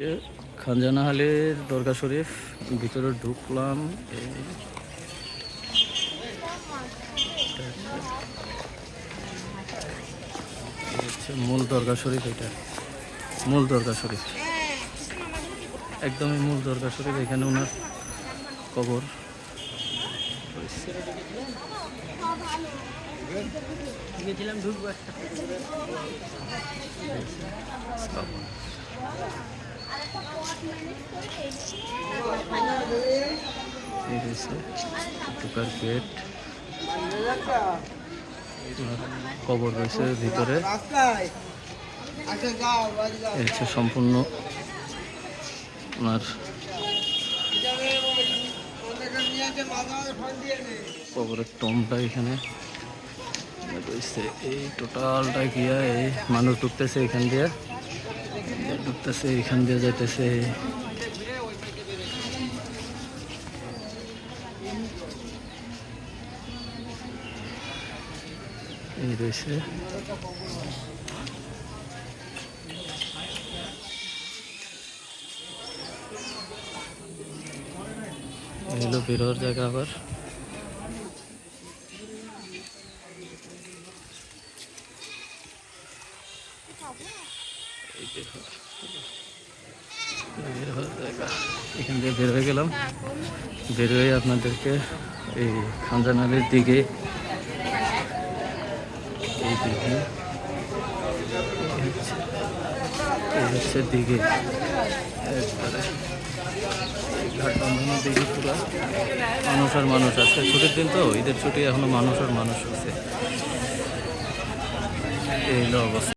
এ খানজানাহালের দরগা শরীফ ভিতরে ঢুকলাম মূল দরগা শরীফ এটা। মূল দরগা শরীফ। একদমই মূল দরগা শরীফ এখানে ওনার কবর। রয়েছে কবর রয়েছে ভিতরে। সম্পূর্ণ ওনার কবরের টমটা এখানে। রয়েছে এই টোটালটা গিয়া এই মানুষ ঢুকতেছে এখান দিয়ে। ঢুকতেছে এখান দিয়ে যাইতেছে এই রয়েছে এই হলো বেরোর জায়গা আবার এই এখান দিয়ে বের হয়ে গেলাম। বের হয়ে আপনাদেরকে এই খানজানালির দিকে দিকে মানুষ আর মানুষ আছে। ছুটির দিন তো, ঈদের ছুটি এখনও মানুষ আর মানুষ আছে। এই অবস্থা।